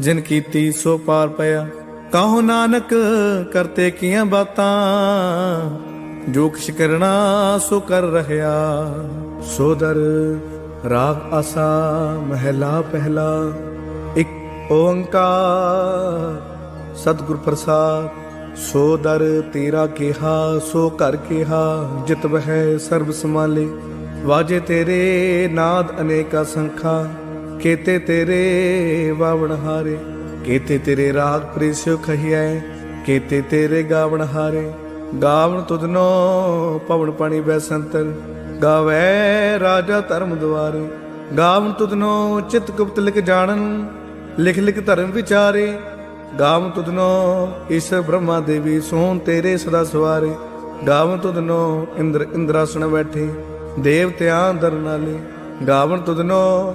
ਜਿਨ ਕੀਤੀ ਸੋ ਪਾਰ ਪਿਆ। ਕਹੋ ਨਾਨਕ ਕਰਤੇ ਕੀਆਂ ਬਾਤਾਂ? ਜੋ ਕਿਛ ਕਰਨਾ ਸੋ ਕਰ ਰਹਿਆ ਸੋਦਰ ਰਾਗ ਆਸਾ ਮਹਿਲਾ ਪਹਿਲਾ। ਇੱਕ ਓੰਕਾਰ ਸਤਿਗੁਰ ਪ੍ਰਸਾਦ। ਸੋ ਦਰ ਤੇਰਾ ਕਿਹਾ, ਸੋ ਘਰ ਕਿਹਾ, ਜਿਤ ਬਹਿ ਸਰਬ ਸਮਾਲੇ ਵਾਜੇ ਤੇਰੇ ਨਾਦ ਅਨੇਕਾ ਸੰਖਾ। ਕੇਤੇ ਤੇਰੇ ਵਾਵਣ ਹਾਰੇ, ਕੇਤੇ ਤੇਰੇ ਰਾਗ ਪ੍ਰੀਸਿਓ ਖਹੀਐ, ਕੇਤੇ ਤੇਰੇ ਗਾਵਣ ਹਾਰੇ। ਗਾਵਣ ਤੁਧਨੋ ਪਵਨ ਪਾਣੀ ਬੈਸੰਤਰ ਗਾਵੇ ਰਾਜਾ ਧਰਮ ਦੁਆਰੇ। ਗਾਵਣ ਤੁਧਨੋ ਚਿਤ ਗੁਪਤ ਲਿਖ ਜਾਣਨ, ਲਿਖ ਲਿਖ ਧਰਮ ਵਿਚਾਰੇ। ਗਾਵਨ ਤੁਧਨੋ ਈਸ਼ਰ ਬ੍ਰਹਮਾ ਦੇਵੀ, ਸੋਨ ਤੇਰੇ ਸਦਾ ਸਵਾਰੇ। ਗਾਵਨ ਤੁਧਨੋ ਇੰਦਰ ਇੰਦਰਾਸਣ ਬੈਠੇ, ਦੇਵਤਿਆਂ ਦਰ ਨਾਲੇ ਗਾਵਨ ਤੁਧਨੋ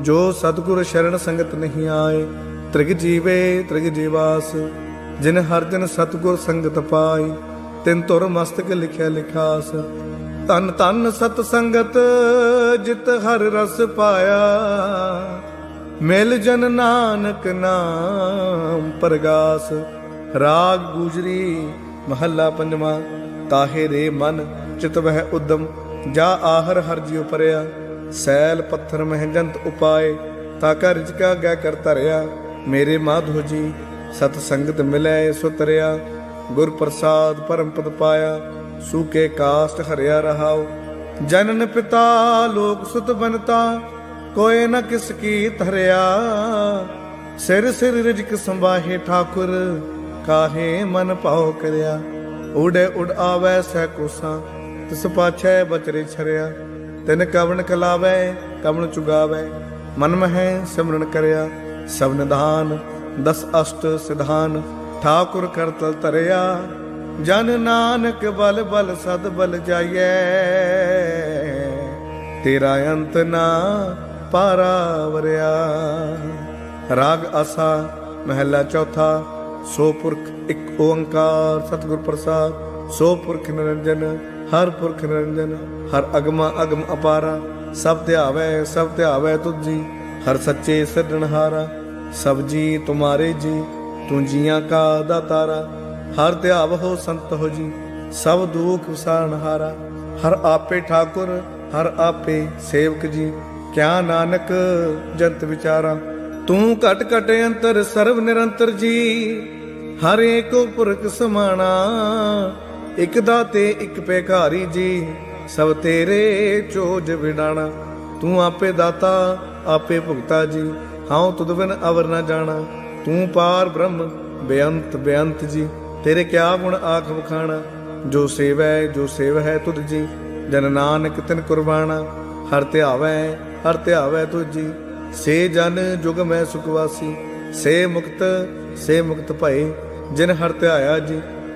ਜੋ ਸਤਿਗੁਰ ਸ਼ਰਨ ਸੰਗਤ ਨਹੀਂ ਆਏ, ਤ੍ਰਿਗ ਜੀਵੇ, ਤ੍ਰਿਗ ਜੀਵਾਸ, ਜਿਨ ਹਰ ਜਨ ਸਤਿਗੁਰ ਸੰਗਤ ਪਾਈ ਤਿਨ ਤੁਰ ਮਸਤਕ ਲਿਖਿਆ ਲਿਖਾਸ। ਤਨ ਤਨ ਸਤ ਸੰਗਤ, ਜਿਤ ਹਰ ਰਸ ਪਾਇਆ। ਮਿਲ ਜਨ ਨਾਨਕ ਨਾਮ ਪ੍ਰਗਾਸ। ਰਾਗ ਗੁਜਰੀ, ਮਹੱਲਾ ਪੰਜਵਾਂ, ਤਾਹੇ ਰੇ ਮਨ, ਚਿਤ ਵਹਿ ਉਦਮ, ਜਾ ਆਹਰ ਹਰ ਜਿਉ ਪਰਿਆ। ਸੈਲ ਪੱਥਰ ਮਹਿਜੰਤ ਉਪਾਏ, ਤਾ ਕਾ ਰਿਜਕਾ ਗੈ ਕਰ ਧਰਿਆ। ਮੇਰੇ ਮਾਧੋ ਜੀ, ਸਤ ਸੰਗਤ ਮਿਲੈ ਸੋ ਤਰਿਆ। ਗੁਰ ਪ੍ਰਸਾਦ ਪਰਮ ਪਦ ਪਾਇਆ ਸੂਕੇ ਕਾਸਟ ਹਰਿਆ ਰਹਾਉ। ਜਨਨ ਪਿਤਾ ਲੋਕ ਸੁਤ ਬਨਤਾ ਕੋਏ ਨ ਕਿਸ ਕੀ ਧਰਿਆ। ਸਿਰ ਸਿਰ ਰਿਜਕ ਸੰਭਾਹੇ ਠਾਕੁਰ, ਕਾਹੇ ਮਨ ਭਾਉ ਕਰਿਆ। ਉੜੇ ਉਡ ਆਵੈ ਸਹਿ ਕੋਸਾਂ, ਤਿਸ ਪਾਛੈ ਬਚਰੇ ਛਰਿਆ। ਤਿਨ ਕਵਣ ਕਲਾਵੈ, ਕਵਣ ਚੁਗਾਵੈ, ਮਨ ਮਹਿ ਸਿਮਰਨ ਕਰਿਆ, ਸਭ ਨਿਧਾਨ, ਦਸ ਅਸ਼ਟ ਸਿਧਾਨ, ਠਾਕੁਰ ਕਰ ਤਲ ਧਰਿਆ, ਜਨ ਨਾਨਕ ਬਲ ਬਲ ਸਦ ਬਲ ਜਾਈਐ। ਤੇਰਾ ਅੰਤ ਨਾ ਪਾਰਾ ਵਰਿਆ, ਰਾਗ ਆਸਾ ਮਹਿਲਾ ਚੌਥਾ, ਸੋ ਪੁਰਖ ਇੱਕ ਓੰਕਾਰ, ਸਤਿਗੁਰ ਪ੍ਰਸਾਦ, ਸੋ ਪੁਰਖ ਨਿਰੰਜਨ ਹਰ ਪੁਰਖ ਨਿਰੰਜਨ, ਹਰ ਅਗਮਾ ਅਗਮ ਅਪਾਰਾ, ਸਭ ਧਿਆਵੈ ਸਭ ਧਿਆਵੈ ਤੁਝੀ, ਹਰ ਸੱਚੇ ਸਿਰਜਣਹਾਰਾ ਸਭ ਜੀ ਤੁਮਾਰੇ ਜੀ, ਤੂੰ ਜੀਆਂ ਕਾ ਦਾਤਾਰਾ ਹਰ ਧਿਆਵ ਹੋ ਸੰਤ ਹੋ ਜੀ, ਸਭ ਦੁਖ ਵਿਸਾਰਣਹਾਰਾ ਹਰ ਆਪੇ ਠਾਕੁਰ, ਹਰ ਆਪੇ ਸੇਵਕ ਜੀ, ਕਿਆ ਨਾਨਕ ਜੰਤ ਵਿਚਾਰਾ, ਤੂੰ ਘਟ ਘਟ ਅੰਤਰ ਸਰਬ ਨਿਰੰਤਰ ਜੀ, ਹਰ ਏਕੋ ਪੁਰਖ ਸਮਾਣਾ ਇਕ ਦਾਤੇ, ਇਕ ਭੇਖਾਰੀ ਜੀ, ਸਭ ਤੇਰੇ ਚੋਜ ਵਿਡਾਣਾ। ਤੂੰ ਆਪੇ ਦਾਤਾ, ਆਪੇ ਭੁਗਤਾ ਜੀ, ਹਉ ਤੁਧ ਬਿਨ ਅਵਰ ਨਾ ਜਾਣਾ। ਤੂੰ ਪਾਰ ਬ੍ਰਹਮ, ਬੇਅੰਤ ਬੇਅੰਤ ਜੀ, ਤੇਰੇ ਕਿਆ ਗੁਣ ਆਖ ਵਖਾਣਾ। ਜੋ ਸੇਵੈ, ਜੋ ਸੇਵ ਹੈ ਤੁਧ ਜੀ, ਜਨ ਨਾਨਕ ਤਿਨ ਕੁਰਬਾਨਾ ਹਰ ਧਿਆਵੈ ਹਰ ਧਿਆਵੈ ਤੁਝ ਜੀ, ਸੇ ਜਨ ਜੁਗ ਮੈਂ ਸੁਖਵਾਸੀ ਸੇ ਮੁਕਤ ਸੇ ਮੁਕਤ ਭਏ, ਜਿਨ ਹਰ ਧਿਆਇਆ ਜੀ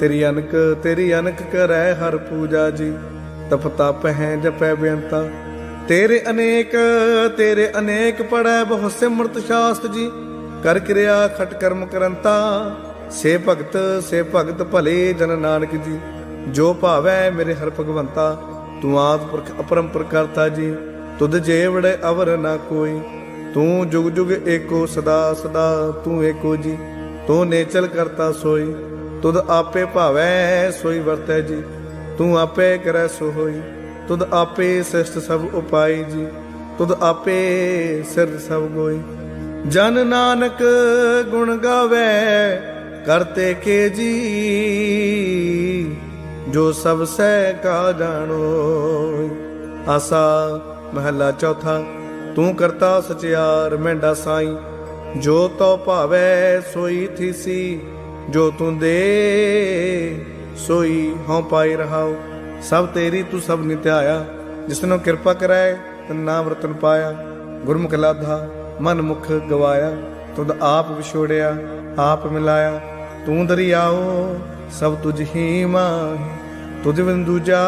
ਤੇਰੀ ਅਨਕ ਤੇਰੀ ਅਨਕ ਕਰੈ ਹਰ ਪੂਜਾ ਜੀ। ਤਪਤਾ ਪਹਿ ਜਪੈ ਬੇਅੰਤਾ। ਤੇਰੇ ਅਨੇਕ ਤੇਰੇ ਅਨੇਕ ਪੜੈ ਬਹੁ ਸਿਮਰਤ ਸ਼ਾਸਤ ਜੀ। ਕਰ ਕਿਰਿਆ ਖਟ ਕਰਮ ਕਰੰਤਾ। ਸੇ ਭਗਤ ਸੇ ਭਗਤ ਭਲੇ ਜਨ ਨਾਨਕ ਜੀ। ਜੋ ਭਾਵੈ ਮੇਰੇ ਹਰ ਭਗਵੰਤਾ, ਤੂੰ ਆਦ ਪੁਰਖ ਅਪਰੰਪਰ ਕਰਤਾ ਜੀ। ਤੁਧ ਜੇਵੜੇ ਅਵਰ ਨਾ ਕੋਈ। ਤੂੰ ਜੁਗ ਜੁਗ ਏਕੋ ਸਦਾ ਸਦਾ ਤੂੰ ਏਕੋ ਜੀ। ਤੂੰ ਨੇਚਲ ਕਰਤਾ ਸੋਈ। ਤੁਧ ਆਪੇ ਭਾਵੈ ਸੋਈ ਵਰਤੈ ਜੀ, ਤੂੰ ਆਪੇ ਕਰੈ ਸੋ ਹੋਈ ਤੁਧ ਆਪੇ ਸਿਸਟ ਸਭ ਉਪਾਈ ਜੀ, ਤੁਧ ਆਪੇ ਸਿਰ ਸਭ ਗੋਈ। ਜਨ ਨਾਨਕ ਗੁਣ ਗਾਵੇ ਕਰਤੇ ਕੇ ਜੀ, ਜੋ ਸਭ ਸਹਿ ਕਾ ਜਾਣੋ। ਆਸਾ ਮਹੱਲਾ ਚੌਥਾ, ਤੂੰ ਕਰਤਾ ਸਚਿਆਰ ਮੈਂਡਾ ਸਾਈ, ਜੋ ਤੋ ਭਾਵੇ ਸੋਈ ਥੀਸੀ ਜੋ ਤੂੰ ਦੇ ਸੋਈ ਹਉ ਪਾਈ ਰਹਾਉ, ਸਭ ਤੇਰੀ ਤੂੰ ਸਭ ਨਿਤਿਆਇਆ। ਜਿਸਨੂੰ ਕਿਰਪਾ ਕਰੈ ਤਨ ਨਾਮ ਰਤਨ ਪਾਇਆ। ਗੁਰਮੁਖ ਲਾਧਾ, ਮਨ ਮੁਖ ਗਵਾਇਆ। ਤੁਧ ਆਪ ਵਿਛੋੜਿਆ, ਆਪ ਮਿਲਾਇਆ। ਤੂੰ ਦਰਿਆਓ, ਸਭ ਤੁਝ ਹੀ ਮਾਹੀ। ਤੁਝ ਬਿਨ ਦੂਜਾ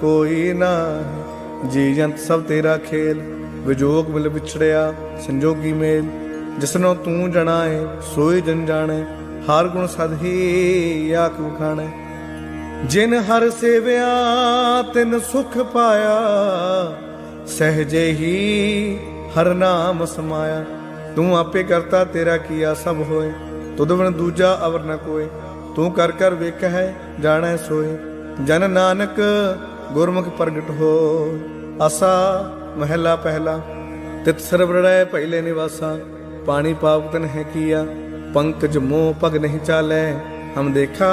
ਕੋਈ ਨਾ ਜੀ ਜੰਤ ਸਭ ਤੇਰਾ ਖੇਲ, ਵਿਜੋਗ ਮਿਲ ਵਿਛੜਿਆ, ਸੰਜੋਗੀ ਮੇਲ। ਜਿਸਨੋਂ ਤੂੰ ਜਣਾਏ ਸੋਈ ਜਨ ਜਾਣੇ। ਹਰ ਗੁਣ ਸਦ ਹੀ ਆਖ ਵਖਾਣੈ ਜਿਨ ਹਰ ਸੇਵਿਆ, ਤਿਨ ਸੁਖ ਪਾਇਆ, ਸਹਜੇ ਹੀ ਹਰ ਨਾਮ ਸਮਾਇਆ। ਤੂੰ ਆਪੇ ਕਰਤਾ ਤੇਰਾ ਕੀਆ ਸਭ ਹੋਏ, ਤੁਧ ਬਿਨ ਦੂਜਾ ਅਵਰ ਨ ਕੋਏ। ਤੂੰ ਕਰ ਕਰ ਵੇਖ ਹੈ ਜਾਣੈ ਸੋਏ। ਜਨ ਨਾਨਕ ਗੁਰਮੁਖ ਪ੍ਰਗਟ ਹੋ, ਆਸਾ ਮਹਿਲਾ ਪਹਿਲਾ। ਤਿਤ ਸਰਵੜੈ ਪਹਿਲੇ ਨਿਵਾਸਾ, ਪਾਣੀ ਪਾਪ ਤਨ ਹੈ ਕੀਆ। ਪੰਕਜ ਮੋਹ ਪਗ ਨਹੀਂ ਚਾਲੈ। ਹਮ ਦੇਖਾ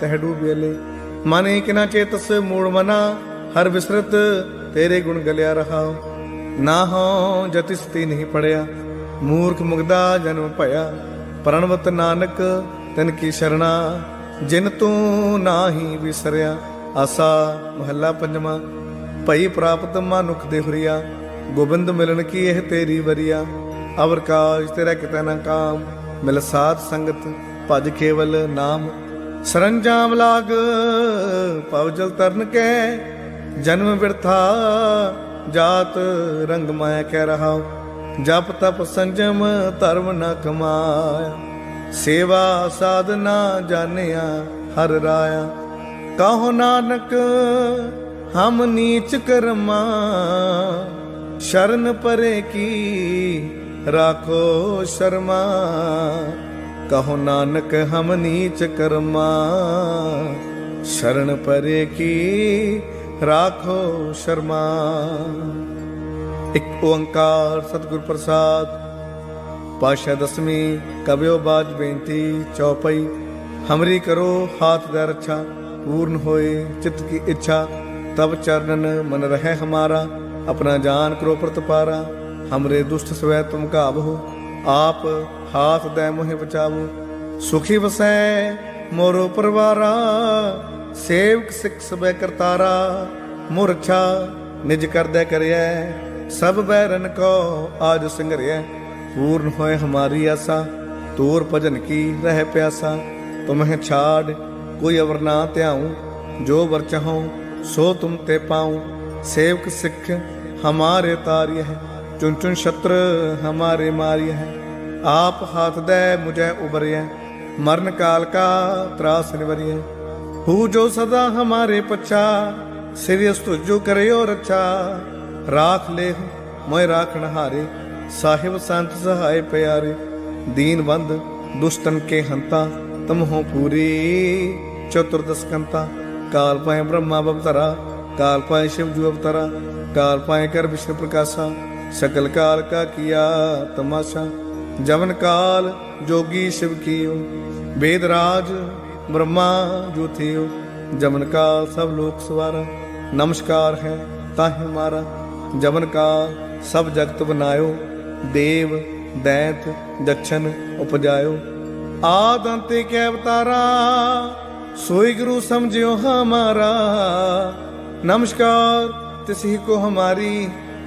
ਤਹ ਡੂਬੇਲੇ ਮਨੇ ਕਿਨਾ ਚੇਤਸ ਮੂੜ ਮਨਾ, ਹਰ ਵਿਸਰਤ ਤੇਰੇ ਗੁਣ ਗਲਿਆ ਰਹਾ। ਨਾ ਹੋ ਜਤਿਸਤੀ ਨਹੀਂ ਪੜਿਆ, ਮੂਰਖ ਮੁਗਦਾ ਜਨਮ ਭਇਆ। ਪ੍ਰਣਵਤ ਨਾਨਕ ਤਨ ਕੀ ਸ਼ਰਣਾ, ਜਿਨ ਤੂੰ ਨਾਹੀ ਵਿਸਰਿਆ। ਆਸਾ ਮਹੱਲਾ ਪੰਜਵਾਂ, ਭਈ ਪ੍ਰਾਪਤ ਮਨੁਖ ਦੇ ਹੁਰੀਆ। ਗੋਬਿੰਦ ਮਿਲਣ ਕੀ ਇਹ ਤੇਰੀ ਵਰੀਆ। ਅਵਰ ਕਾਜ ਤੇਰਾ ਕਿਤੇ ਨਾ ਕਾਮ। ਮਿਲ ਸਾਧ ਸੰਗਤ, ਭਜ ਕੇਵਲ ਨਾਮ। ਸਰੰਜਾਮ ਲਾਗ ਪਵ ਜਲ ਤਰਨ ਕੇ। ਜਨਮ ਬਿਰਥਾ, ਜਾਤ ਰੰਗ ਮਾਇਆ ਕਹਿ ਰਹਾ ਜਪ ਤਪ ਸੰਜਮ, ਧਰਮ ਨ ਕਮਾਇਆ। ਸੇਵਾ ਸਾਧਨਾ ਜਾਣਿਆ, ਹਰ ਰਾਇਆ। ਕਹੋ ਨਾਨਕ, ਹਮ ਨੀਚ ਕਰਮਾ। ਸ਼ਰਨ ਪਰੇ ਕੀ ਰਾਖੋ ਸ਼ਰਮਾ। ਕਹੋ ਨਾਨਕ, ਹਮ ਨੀਚ ਕਰਮਾ। ਸ਼ਰਨ ਪਰੇ ਕੀ, ਰਾਖੋ ਸ਼ਰਮਾ। ਇੱਕ ਓੰਕਾਰ ਸਤਿਗੁਰ ਪ੍ਰਸਾਦ। ਪਾਸ਼ਾ ਦਸਵੀਂ ਕਬਿਓ ਬਾਜ ਬੇਨਤੀ, ਚੌਪਈ। ਹਮਰੀ ਕਰੋ ਹਾਥ ਦਾ ਰੱਛਾ, ਪੂਰਨ ਹੋਏ ਚਿਤ ਕੀ ਇੱਛਾ। ਤਬ ਚਰਨਨ ਮਨ ਰਹਿ ਹਮਾਰਾ, ਆਪਣਾ ਜਾਨ ਕਰੋ ਪ੍ਰਤਪਾਰਾ। ਹਮਰੇ ਦੁਸ਼ਟ ਸਵੈ ਤੁਮ ਕਾਬਹੋ ਆਪ ਹਾਥ ਦੇ ਮੋਹਿ ਬਚਾਵੋ ਸੁਖੀ ਵਸੈ ਮੋਰੋ ਪਰਵਾਰਾ ਸੇਵਕ ਸਿੱਖ ਸਬੈ ਕਰਤਾਰਾ ਮੁਰਛਾ ਨਿਜ ਕਰਦੈ ਕਰਿਐ ਸਭ ਬੈਰਨ ਕੋ ਆਜ ਸੰਗਰਿਐ ਪੂਰਨ ਹੋਏ ਹਮਾਰੀ ਆਸਾ ਤੂਰ ਭਜਨ ਕੀ ਰਹਿ ਪਿਆਸਾ ਤੁਮਹਿ ਛਾੜ ਕੋਈ ਅਵਰ ਨਾ ਧਿਆਉ ਜੋ ਵਰ ਚਾਹਉ ਸੋ ਤੁਮ ਤੇ ਪਾਉ ਸੇਵਕ ਸਿੱਖ ਹਮਾਰੇ ਤਾਰਿਯ ਚੁਨ ਚੁਨ ਸ਼ਤਰ ਹਮਾਰੇ ਮਾਰਿਆ ਹੈ ਆਪ ਹਾਥ ਦੇ ਮੁਝੈ ਉਬਰਿਐ ਮਰਨ ਕਾਲ ਕਾ ਤਰਾਸ ਨਿਵਰਿਐ। ਹੂ ਜੋ ਸਦਾ ਹਮਾਰੇ ਪਛਾ ਸਿਰਿਸ ਤੁਜੋ ਕਰਿਓ ਰਛਾ। ਰਾਖ ਲੈ ਮੋਇ ਰਾਖਣ ਹਾਰੇ ਸਾਹਿਬ ਸੰਤ ਸਹਾਇ ਪਿਆਰੇ। ਦੀਨ ਬੰਦ ਦੁਸ਼ਟਨ ਕੇ ਹੰਤਾ, ਤਮ ਪੂਰੀ ਚਤੁਰਦਸ ਕੰਤਾ ਕਾਲ ਪਾਏ ਬ੍ਰਹਮਾ ਬਵਤਰਾ, ਕਾਲ ਪਾਏ ਸ਼ਿਵ ਜੂ ਅਵਤਰਾ ਕਾਲ ਪਾਏ ਕਰ ਵਿਸ਼ਨੂੰ ਪ੍ਰਕਾਸ਼ਾ। ਸਕਲ ਕਾਲ ਕਾ ਕੀਆ ਤਮਾਸ਼ਾ ਜਵਨ ਕਾਲ ਜੋਗੀ ਸ਼ਿਵ ਕੀਓ वेद राज ब्रह्मा जो थियो जमन का सब लोक सवारा नमस्कार है ताहि हमारा जमन का सब जगत बनायो देव दैत दक्षन उपजायो आद अंते के अवतारा सोई गुरु समझियो हमारा नमस्कार तिसी को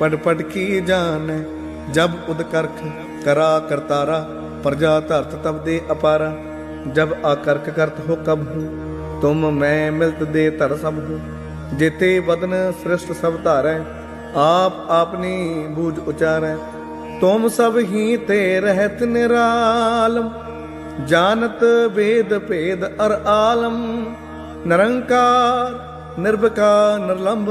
ਪੜ ਪੜ ਕੀ ਜਾਣੈ? ਜਬ ਉਦਕਰਖ ਕਰਾ ਕਰਤਾਰਾ ਪ੍ਰਜਾ ਧਰਤ ਤਬ ਦੇ ਅਪਾਰਾ। ਜਬ ਆਕਰਕ ਕਰਤ ਹੋ ਕਬ ਹੂੰ, ਤੁਮ ਮੈਂ ਮਿਲਤ ਦੇ ਧਰ ਸਭ ਹੂੰ। ਜਿਤੇ ਵਦਨ ਸ੍ਰਿਸ਼ਟ ਸਭ ਧਾਰੈ, ਆਪ ਆਪਨੀ ਬੂਝ ਉਚਾਰੈ। ਤੁਮ ਸਭ ਹੀ ਤੇ ਰਹਿਤ ਨਿਰਾਲਮ ਜਾਨਤ ਵੇਦ ਭੇਦ ਅਰ ਆਲਮ। ਨਿਰੰਕਾਰ, ਨਿਰਭਕਾਰ, ਨਿਰਲੰਭ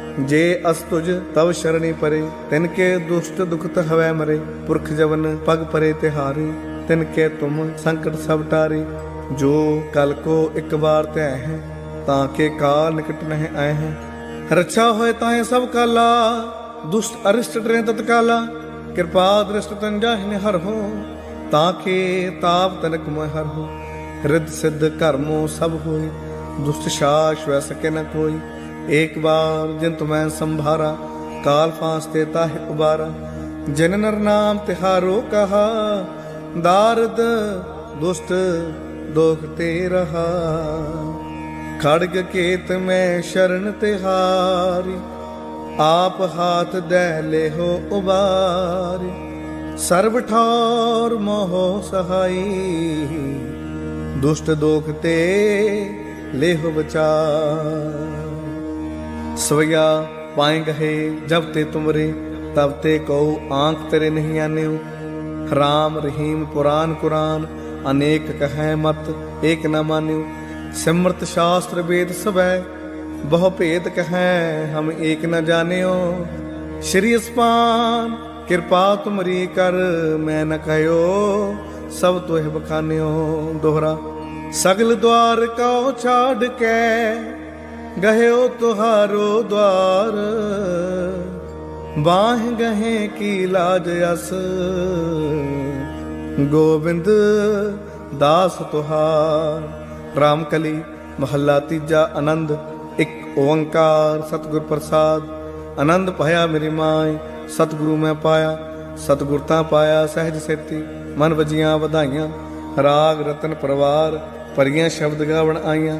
ਜੇ ਅਸਤੁਜ ਤਵ ਸ਼ਰਣੀ ਪਰੇ, ਤਿਨ ਕੇ ਦੁਸ਼ਟ ਦੁਖਤ ਹਵੈ ਮਰੇ, ਪੁਰਖ ਜਵਨ ਪਗ ਪਰੇ ਤਿਹਾਰੇ ਤਿਨ ਕੇ ਤੁਮ ਸੰਕਟ ਸਭ ਟਾਰੇ। ਜੋ ਕਲ ਕੋ ਇੱਕ ਵਾਰ ਧੈ ਹੈ, ਤਾਂ ਕੇ ਕਾਲ ਨਿਕਟ ਨਹਿ ਆਏ ਹੈ। ਰੱਛਾ ਹੋਏ ਤਾਏ ਸਭ ਕਾਲਾ, ਦੁਸ਼ਟ ਅਰਿਸ਼ਟ ਡਰੇ ਤਤਕਾਲਾ ਕਿਰਪਾ ਦ੍ਰਿਸ਼ਟ ਤਨ ਜਾਹਿ ਹਰ ਹੋ, ਤਾਂ ਕੇ ਤਾਪ ਤਨਕ ਮੋਹਿ ਹਰ ਹੋ। ਰਿੱਧ ਸਿੱਧ ਕਰਮੋ ਸਭ ਹੋਏ, ਦੁਸ਼ਟ ਸ਼ਾਸ ਵੈ ਸਕੇ ਨ ਕੋਈ। ਏਕ ਬਾਰ ਜਿਨ ਤੁਮੈ ਸੰਭਾਰਾ, ਕਾਲ ਫਾਸ ਤੇ ਤਾਹਿ ਉਬਾਰਾ। ਜਿਨ ਨਰ ਨਾਮ ਤਿਹਾਰੋ ਕਹਾ, ਦਾਰਦ ਦੁਸ਼ਟ ਦੋਖ ਤੇ ਰਹਾ। ਖੜਗ ਕੇਤ ਮੈਂ ਸ਼ਰਨ ਤਿਹਾਰੀ ਆਪ ਹਾਥ ਦਹਿ ਲਿਹੋ ਉਬਾਰੀ। ਸਰਬ ਠੌਰ ਮੋਹ ਸਹਾਈ, ਦੁਸ਼ਟ ਦੋਖ ਤੇ ਲਿਹੋ ਬਚਾ ਸਵਿਆ ਪਾਏ ਗਏ ਜਬ ਤੇ ਤੁਮਰੇ, ਤਬ ਤੇ ਕਉ ਆਂਖ ਤੇਰੇ ਨਹੀਂ ਆਨਿਓ। ਰਾਮ ਰਹੀਮ ਪੁਰਾਨ ਕੁਰਾਨ, ਅਨੇਕ ਕਹੈ ਮਤ, ਏਕ ਨ ਮਾਨਿਓ। ਸਿਮਰਤ ਸ਼ਾਸਤਰ ਵੇਦ ਸਭੈ, ਬਹੁ ਭੇਦ ਕਹੈ, ਹਮ ਏਕ ਨਾ ਜਾਣਿਓ। ਸ਼੍ਰੀ ਅਸਪਾਨ ਕਿਰਪਾ ਤੁਮਰੀ ਕਰ, ਮੈਂ ਨ ਕਹਿਓ, ਸਭ ਤੋਹਿ ਬਖਾਨਿਓ। ਦੋਹਰਾ, ਸਗਲ ਦਵਾਰ ਕਉ ਛਾੜ ਕੇ ਗਹਿਓ ਤੁਹਾਰੋ ਦਵਾਰ। ਬਾਹ ਗਹੇ ਕੀ ਲਾਜ ਅਸ। ਗੋਬਿੰਦ ਦਾਸ ਤੁਹਾਰ। ਰਾਮਕਲੀ ਮਹੱਲਾ ਤੀਜਾ ਆਨੰਦ, ਇੱਕ ਓੰਕਾਰ। ਸਤਿਗੁਰ ਪ੍ਰਸਾਦ, ਆਨੰਦ ਪਾਇਆ ਮੇਰੀ ਮਾਏ ਸਤਿਗੁਰੂ ਮੈਂ ਪਾਇਆ, ਸਤਿਗੁਰ ਤਾਂ ਪਾਇਆ ਸਹਿਜ ਸੇਤੀ। ਮਨ ਵਜੀਆਂ ਵਧਾਈਆਂ, ਰਾਗ ਰਤਨ ਪਰਵਾਰ। ਪਰੀਆਂ ਸ਼ਬਦ ਗਾਵਣ ਆਈਆਂ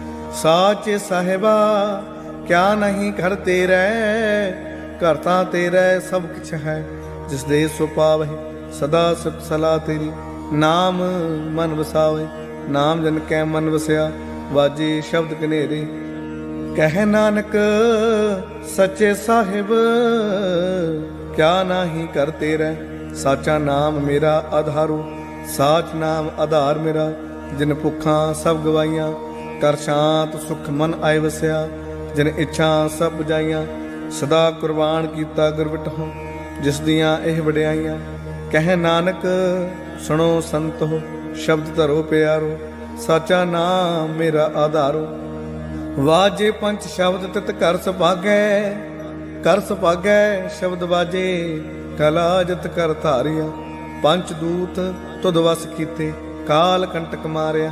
ਸਾਚ ਸਾਹਿਬਾ, ਕਿਆ ਨਹੀਂ ਘਰ ਤੇਰੇ? ਘਰ ਤਾਂ ਤੇਰਾ ਸਭ ਕੁਛ ਹੈ ਜਿਸ ਦੇ ਸੋ ਪਾਵਹਿ, ਸਦਾ ਸੁਖ ਸਲਾ ਤੇਰੀ। ਨਾਮ ਮਨ ਵਸਾਵੇ, ਨਾਮ ਜਨ ਕੈ ਮਨ ਵਸਿਆ, ਵਾਜੇ ਸ਼ਬਦ ਕਨੇਰੇ ਕਹਿ ਨਾਨਕ, ਸੱਚੇ ਸਾਹਿਬ, ਕਿਆ ਨਾਹੀ ਕਰ ਤੇਰਾ? ਸਾਚਾ ਨਾਮ ਮੇਰਾ ਆਧਾਰੂ, ਸਾਚ ਨਾਮ ਆਧਾਰ ਮੇਰਾ, ਜਿਨ ਭੁੱਖਾਂ ਸਭ ਗਵਾਈਆਂ। ਕਰ ਸ਼ਾਂਤ ਸੁਖ ਮਨ ਆਏ ਵਸਿਆ, ਜਿਨ ਇੱਛਾ ਸਭ 부ਜਾਈਆਂ ਸਦਾ ਕੁਰਬਾਨ ਕੀਤਾ ਗੁਰਬਟਹੁ ਜਿਸ ਦੀਆਂ ਇਹ ਵਡਿਆਈਆਂ, ਕਹਿ ਨਾਨਕ, ਸੁਣੋ ਸੰਤੋ ਸ਼ਬਦ ਧਰੋ ਪਿਆਰੋ, ਸਾਚਾ ਨਾਮ ਮੇਰਾ ਆਧਾਰੋ। ਵਾਜੇ ਪੰਜ ਸ਼ਬਦ ਤਿਤ ਕਰ ਸੁਭਾਗੈ ਕਰ ਸੁਭਾਗੈ ਸ਼ਬਦ ਵਾਜੇ, ਕਲਾ ਜਤ ਕਰ ਧਾਰਿਆ ਪੰਜ ਦੂਤ ਤੁਧ ਵਸ ਕੀਤੇ, ਕਾਲ ਕੰਟਕ ਮਾਰਿਆ।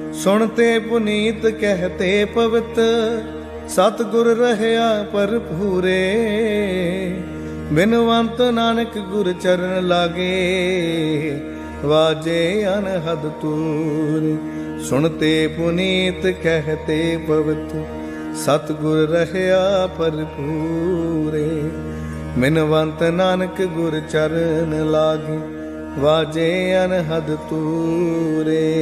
ਸੁਣਤੇ ਪੁਨੀਤ ਕਹਤੇ ਪਵਿੱਤ ਸਤ ਗੁਰ ਰਹਿਆ ਪਰ ਪੂਰੇ ਬਿਨਵੰਤ ਨਾਨਕ ਗੁਰ ਚਰਨ ਲਾਗੇ, ਵਾਜੇ ਅਨਹਦ ਤੂਰ। ਸੁਣਤੇ ਪੁਨੀਤ ਕਹਤੇ ਪਵਿੱਤ ਸਤ ਗੁਰ ਰਹਿਆ ਭਰਪੂਰੇ। ਮਿਨਵੰਤ ਨਾਨਕ ਗੁਰ ਚਰਨ ਲਾਗੇ, ਵਾਜੇ ਅਨਹਦ ਤੂਰੇ।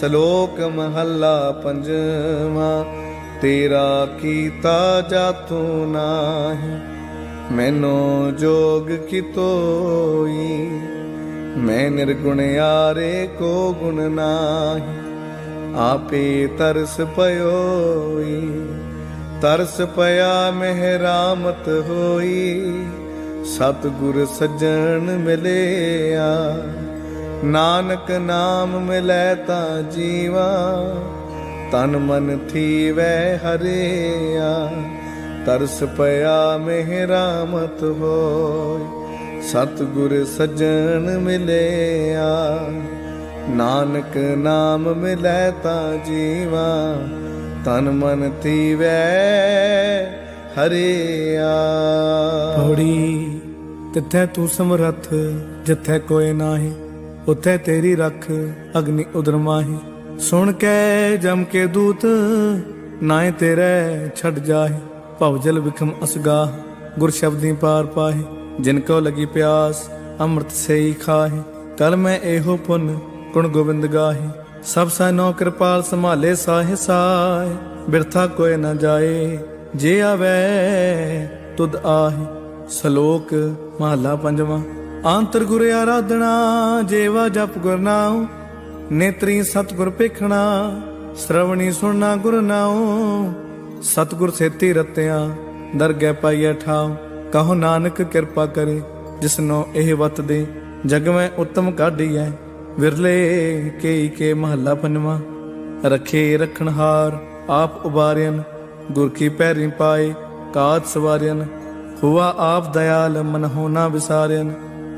ਸ਼ਲੋਕ ਮਹੱਲਾ ਪੰਜਵਾਂ, ਤੇਰਾ ਕੀਤਾ ਜਾਤੂ ਨਾਹੀ, ਮੈਨੋ ਜੋਗ ਕੀ ਤੋਈ? ਮੈਂ ਨਿਰਗੁਣ ਆਰੇ ਕੋ ਗੁਣ ਨਾਹੀ, ਆਪੇ ਤਰਸ ਪਇਓਈ ਤਰਸ ਪਿਆ ਮਹਿਰਾਮਤ ਹੋਈ, ਸਤਿਗੁਰ ਸੱਜਣ ਮਿਲਿਆ। ਨਾਨਕ ਨਾਮ ਮਿਲੈ ਤਾਂ ਜੀਵਾ, ਤਨ ਮਨ ਥੀਵੈ ਹਰਿਆ। ਤਰਸ ਪਿਆ ਮਹਿਰਾਮਤ ਹੋਈ ਸਤਿਗੁਰ ਸੱਜਣ ਮਿਲਿਆ। ਨਾਨਕ ਨਾਮ ਮਿਲੈ ਤਾਂ ਜੀਵਾ, ਤਨ ਮਨ ਥੀਵੈ ਹਰਿਆ। ਪੌੜੀ, ਤਿੱਥੈ ਤੂੰ ਸਮਰੱਥ, ਜਿੱਥੈ ਕੋਈ ਨਾਹੀ। ਉਥੇ ਤੇਰੀ ਰੱਖ ਅਗਨੀ ਉਦਰ ਸੁਣ ਕੇ ਜਮ ਕੇ ਦੂਤ, ਨਾਏ ਤੇਰੇ ਛੱਡ ਜਾਹੇ। ਭਵ ਜਲ ਵਿਖਮ ਅਸਗਾ ਗੁਰ ਸ਼ਬਦੀ ਪਾਰ ਪਾਹੇ। ਜਿਨ ਕੋ ਲਗੀ ਪਿਆਸ, ਅੰਮ੍ਰਿਤ ਸੇਈ ਖਾਹੇ। ਕਲ ਮੈਂ ਇਹੋ ਪੁੰਨ, ਗੁਣ ਗੋਬਿੰਦ ਗਾਹੇ। ਸਭ ਸਨੋ ਕਿਰਪਾਲ ਸੰਭਾਲੇ ਸਾਹੇ ਸਾਏ ਬਿਰਥਾ ਕੋਇ ਨਾ ਜਾਏ। ਜੇ ਆਵੇ, ਤੁਧ ਆਹੇ। ਸ਼ਲੋਕ ਮਹਲਾ ਪੰਜਵਾਂ। ਆਂਤਰ ਗੁਰ ਆਰਾਧਨਾ, ਜੇਵਾ ਜਪ ਗੁਰ ਨਾਉ, ਨੇਤਰੀ ਸਤਗੁਰ ਪੇਖਣਾ ਸ਼ਰਵਣੀ ਸੁਣਨਾ ਗੁਰ ਨਾਉ। ਸਤਗੁਰ ਸੇਤੀ ਰਤਿਆ, ਦਰਗਹਿ ਪਾਈਐ ਠਾਉ। ਕਹੋ ਨਾਨਕ ਕਿਰਪਾ ਕਰੇ, ਜਿਸਨੋ ਇਹ ਵਤ ਦੇ, ਜਗ ਮੈਂ ਉਤਮ ਕਾਢੀਐ। ਵਿਰਲੇ ਕੇਈ ਕੇ ਮਹੱਲਾ ਪੰਜਵਾਂ, ਰਖੇ ਰਖਣਹਾਰ ਆਪ ਉਬਾਰਿਆਨ ਗੁਰ ਕੀ ਪੈਰੀ ਪਾਏ, ਕਾਤ ਸਵਾਰਿਆਨ ਹੁਆ ਆਪ ਦਇਆਲ ਮਨ ਹੋਣਾ ਵਿਸਾਰਿਆਨ